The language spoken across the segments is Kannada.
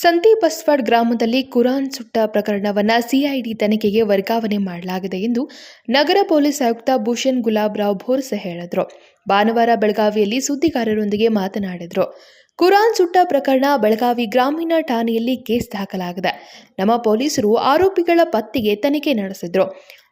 ಸಂತಿ ಬಸ್ವಾಡ್ ಗ್ರಾಮದಲ್ಲಿ ಕುರಾನ್ ಸುಟ್ಟ ಪ್ರಕರಣವನ್ನು ಸಿಐಡಿ ತನಿಖೆಗೆ ವರ್ಗಾವಣೆ ಮಾಡಲಾಗಿದೆ ಎಂದು ನಗರ ಪೊಲೀಸ್ ಆಯುಕ್ತ ಭೂಷಣ್ ಗುಲಾಬ್ ರಾವ್ ಭೋರ್ಸ ಹೇಳಿದರು. ಭಾನುವಾರ ಬೆಳಗಾವಿಯಲ್ಲಿ ಸುದ್ದಿಗಾರರೊಂದಿಗೆ ಮಾತನಾಡಿದರು. ಕುರಾನ್ ಸುಟ್ಟ ಪ್ರಕರಣ ಬೆಳಗಾವಿ ಗ್ರಾಮೀಣ ಠಾಣೆಯಲ್ಲಿ ಕೇಸ್ ದಾಖಲಾಗಿದೆ. ನಮ್ಮ ಪೊಲೀಸರು ಆರೋಪಿಗಳ ಪತ್ತೆಗೆ ತನಿಖೆ ನಡೆಸಿದ್ರು.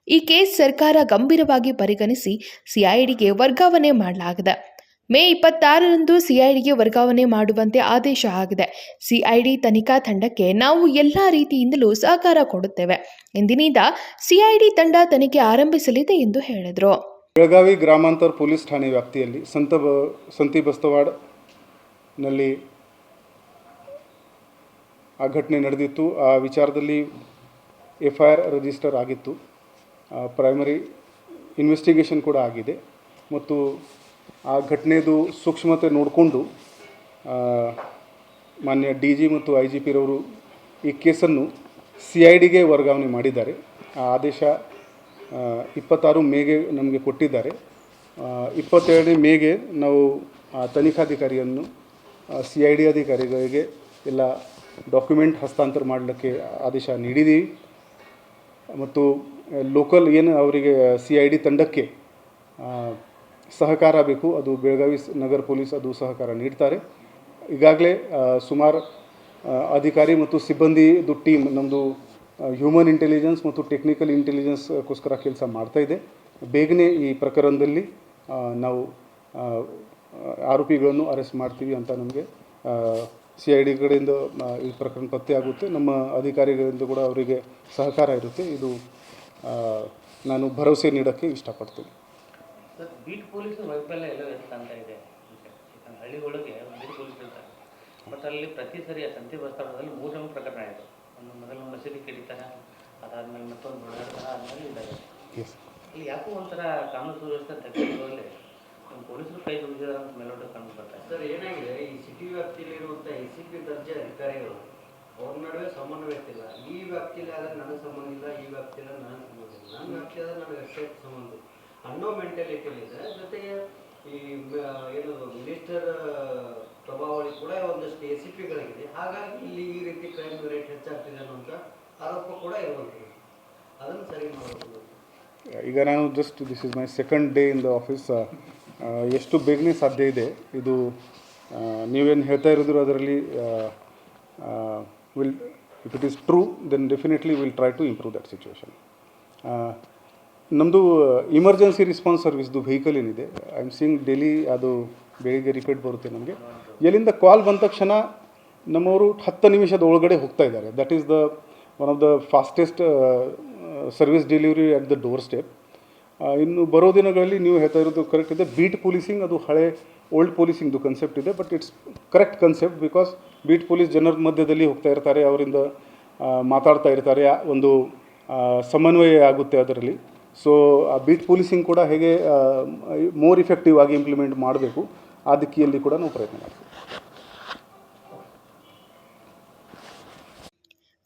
ಈ ಕೇಸ್ ಸರ್ಕಾರ ಗಂಭೀರವಾಗಿ ಪರಿಗಣಿಸಿ ಸಿಐಡಿಗೆ ವರ್ಗಾವಣೆ ಮಾಡಲಾಗಿದೆ. ಮೇ ಇಪ್ಪತ್ತಾರರಂದು ಸಿಐಡಿಗೆ ವರ್ಗಾವಣೆ ಮಾಡುವಂತೆ ಆದೇಶ ಆಗಿದೆ. ಸಿಐಡಿ ತನಿಖಾ ತಂಡಕ್ಕೆ ನಾವು ಎಲ್ಲ ರೀತಿಯಿಂದಲೂ ಸಹಕಾರ ಕೊಡುತ್ತೇವೆ. ಇಂದಿನಿಂದ ಸಿಐಡಿ ತಂಡ ತನಿಖೆ ಆರಂಭಿಸಲಿದೆ ಎಂದು ಹೇಳಿದರು. ಬೆಳಗಾವಿ ಗ್ರಾಮಾಂತರ ಪೊಲೀಸ್ ಠಾಣೆ ವ್ಯಾಪ್ತಿಯಲ್ಲಿ ಸಂತ ಸಂತಿ ಬಸ್ತವಾಡ್ನಲ್ಲಿ ಆ ಘಟನೆ ನಡೆದಿತ್ತು. ಆ ವಿಚಾರದಲ್ಲಿ ಎಫ್ ಐ ರಿಜಿಸ್ಟರ್ ಆಗಿತ್ತು. ಪ್ರೈಮರಿ ಇನ್ವೆಸ್ಟಿಗೇಷನ್ ಕೂಡ ಆಗಿದೆ. ಮತ್ತು ಆ ಘಟನೆದು ಸೂಕ್ಷ್ಮತೆ ನೋಡಿಕೊಂಡು ಮಾನ್ಯ ಡಿ ಜಿ ಮತ್ತು ಐ ಜಿ ಪಿರವರು ಈ ಕೇಸನ್ನು ಸಿ ಐ ಡಿಗೆ ವರ್ಗಾವಣೆ ಮಾಡಿದ್ದಾರೆ. ಆ ಆದೇಶ ಇಪ್ಪತ್ತಾರು ಮೇಗೆ ನಮಗೆ ಕೊಟ್ಟಿದ್ದಾರೆ. ಇಪ್ಪತ್ತೆರಡನೇ ಮೇಗೆ ನಾವು ಆ ತನಿಖಾಧಿಕಾರಿಯನ್ನು ಸಿ ಐ ಡಿ ಅಧಿಕಾರಿಗಳಿಗೆ ಎಲ್ಲ ಡಾಕ್ಯುಮೆಂಟ್ ಹಸ್ತಾಂತರ ಮಾಡಲಿಕ್ಕೆ ಆದೇಶ ನೀಡಿದ್ದೀವಿ. ಮತ್ತು ಲೋಕಲ್ ಏನು ಅವರಿಗೆ ಸಿ ಐ ಡಿ ತಂಡಕ್ಕೆ ಸಹಕಾರ ಬೇಕು, ಅದು ಬೆಳಗಾವಿ ನಗರ ಪೊಲೀಸ್ ಅದು ಸಹಕಾರ ನೀಡ್ತಾರೆ. ಈಗಾಗಲೇ ಸುಮಾರು ಅಧಿಕಾರಿ ಮತ್ತು ಸಿಬ್ಬಂದಿದು ಟೀಮ್ ನಮ್ಮದು ಹ್ಯೂಮನ್ ಇಂಟೆಲಿಜೆನ್ಸ್ ಮತ್ತು ಟೆಕ್ನಿಕಲ್ ಇಂಟೆಲಿಜೆನ್ಸ್ಗೋಸ್ಕರ ಕೆಲಸ ಮಾಡ್ತಾ ಇದೆ. ಬೇಗನೆ ಈ ಪ್ರಕರಣದಲ್ಲಿ ನಾವು ಆರೋಪಿಗಳನ್ನು ಅರೆಸ್ಟ್ ಮಾಡ್ತೀವಿ ಅಂತ ನಮಗೆ ಸಿ ಐ ಡಿ ಕಡೆಯಿಂದ ಈ ಪ್ರಕರಣ ಪತ್ತೆ ಆಗುತ್ತೆ. ನಮ್ಮ ಅಧಿಕಾರಿಗಳಿಂದ ಕೂಡ ಅವರಿಗೆ ಸಹಕಾರ ಇರುತ್ತೆ. ಇದು ನಾನು ಭರವಸೆ ನೀಡೋಕ್ಕೆ ಇಷ್ಟಪಡ್ತೀನಿ. ಸರ್ ಬೀಟ್ ಪೊಲೀಸ್ ವೈಫಲ್ಯ ಎಲ್ಲ ಕಾಣ್ತಾ ಅಂತ ಇದೆ. ಯಾಕಂದ್ರೆ ಹಳ್ಳಿ ಒಳಗೆ ಒಂದು ಬೀಟ್ ಪೊಲೀಸ್ ಇರ್ತಾರೆ. ಬಟ್ ಅಲ್ಲಿ ಪ್ರತಿ ಸರಿ ಆ ಸಂತೆ ಬಸ್ತಾವಣದಲ್ಲಿ ಮೂರು ಜನ ಪ್ರಕರಣ ಆಯಿತು ಒಂದು ಮೊದಲು ಮಸೀದಿ ಕಡಿತಾರೆ ಅದಾದ್ಮೇಲೆ ಮತ್ತೊಂದು ಹೊಡೆದಾಡ್ತಾರೆ ಆದ್ಮೇಲೆ ಇದ್ದಾರೆ ಇಲ್ಲಿ ಯಾಕೋ ಒಂಥರ ಕಾನೂನು ಸುವ್ಯವಸ್ಥೆ ತಗ್ಗಿರೋಲ್ಲಿ ನಮ್ಮ ಪೊಲೀಸರು ಕೈ ದುಡಿದಿದ್ದಾರೆ ಅಂತ ಮೇಲೋಟ ಕಂಡು ಬರ್ತಾರೆ ಇದೆ. ಸರ್ ಏನಾಗಿದೆ? ಈ ಸಿಟಿ ವ್ಯಾಪ್ತಿಯಲ್ಲಿರುವಂಥ ಎ ಸಿ ಪಿ ದರ್ಜೆ ಅಧಿಕಾರಿಗಳು ಅವ್ರ ನಡುವೆ ಸಮನ್ವಯ ಇಲ್ಲ ಈ ವ್ಯಾಪ್ತಿಯಲ್ಲಿ ಆದ್ರೆ ನನಗೆ ಸಂಬಂಧ ಇಲ್ಲ ಈ ವ್ಯಾಪ್ತಿಯಲ್ಲಿ ನನಗೆ ಸಂಬಂಧ ಇಲ್ಲ. ನನ್ನ ವ್ಯಾಪ್ತಿ ಆದ್ರೆ ನನಗೆ ಅಷ್ಟೇ ಸಂಬಂಧ ಅನ್ನೋ ಮೆಂಟಾಲಿಟಿಯಲ್ಲಿದೆ ಜೊತೆಗೆ ಈ ಏನು ಮಿನಿಸ್ಟರ್ ಪ್ರಭಾವಳಿ ಕೂಡ ಒಂದಷ್ಟು ಎ ಸಿ ಪಿಗಳಿಗಿದೆ ಹಾಗಾಗಿ ಇಲ್ಲಿ ಈ ರೀತಿ ಕ್ರೈಮ್ ರೇಟ್ ಹೆಚ್ಚಾಗ್ತಿದೆ ಅನ್ನುವಂಥ ಆರೋಪ ಕೂಡ ಇರುವಂಥದ್ದು. ಅದನ್ನು ಸರಿ ಮಾಡಬಹುದು ಈಗ ನಾನು just this is my second day in the office ಎಷ್ಟು ಬೇಗನೆ ಸಾಧ್ಯ ಇದೆ? ಇದು ನೀವೇನು ಹೇಳ್ತಾ ಇರೋದ್ರು ಅದರಲ್ಲಿ will if it is true then definitely will try to improve that situation ನಮ್ಮದು ಇಮರ್ಜೆನ್ಸಿ ರಿಸ್ಪಾನ್ಸ್ ಸರ್ವಿಸ್ದು ವೆಹಿಕಲ್ ಏನಿದೆ ಐ ಆಮ್ ಸೀಯಿಂಗ್ ಡೈಲಿ ಅದು ಬೆಳಿಗ್ಗೆ ರಿಪೀಟ್ ಬರುತ್ತೆ ನಮಗೆ. ಎಲ್ಲಿಂದ ಕಾಲ್ ಬಂದ ತಕ್ಷಣ ನಮ್ಮವರು ಹತ್ತು ನಿಮಿಷದ ಒಳಗಡೆ ಹೋಗ್ತಾ ಇದ್ದಾರೆ. That is the one of the fastest service delivery at the doorstep ಇನ್ನು ಬರೋ ದಿನಗಳಲ್ಲಿ ನೀವು ಹೇಳ್ತಾ ಇರೋದು ಕರೆಕ್ಟ್ ಇದೆ. ಬೀಟ್ ಪೊಲೀಸಿಂಗ್ ಅದು ಹಳೆ ಓಲ್ಡ್ ಪೊಲೀಸಿಂಗ್ದು ಕನ್ಸೆಪ್ಟ್ ಇದೆ but it's correct concept because beat police ಜನರ ಮಧ್ಯದಲ್ಲಿ ಹೋಗ್ತಾ ಇರ್ತಾರೆ, ಅವರಿಂದ ಮಾತಾಡ್ತಾ ಇರ್ತಾರೆ. ಒಂದು ಸಮನ್ವಯ ಆಗುತ್ತೆ ಅದರಲ್ಲಿ. ಸೊ ಆ ಬೀಟ್ ಪೊಲೀಸಿಂಗ್ ಕೂಡ ಹೇಗೆ ಮೋರ್ ಇಫೆಕ್ಟಿವ್ ಆಗಿ ಇಂಪ್ಲಿಮೆಂಟ್ ಮಾಡಬೇಕು, ಆ ದಿಕ್ಕಿಯಲ್ಲಿ ಕೂಡ ನಾವು ಪ್ರಯತ್ನ ಮಾಡ್ತೀವಿ.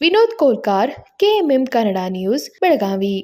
Vinod Kolkar, KMM Kannada news, Belagavi.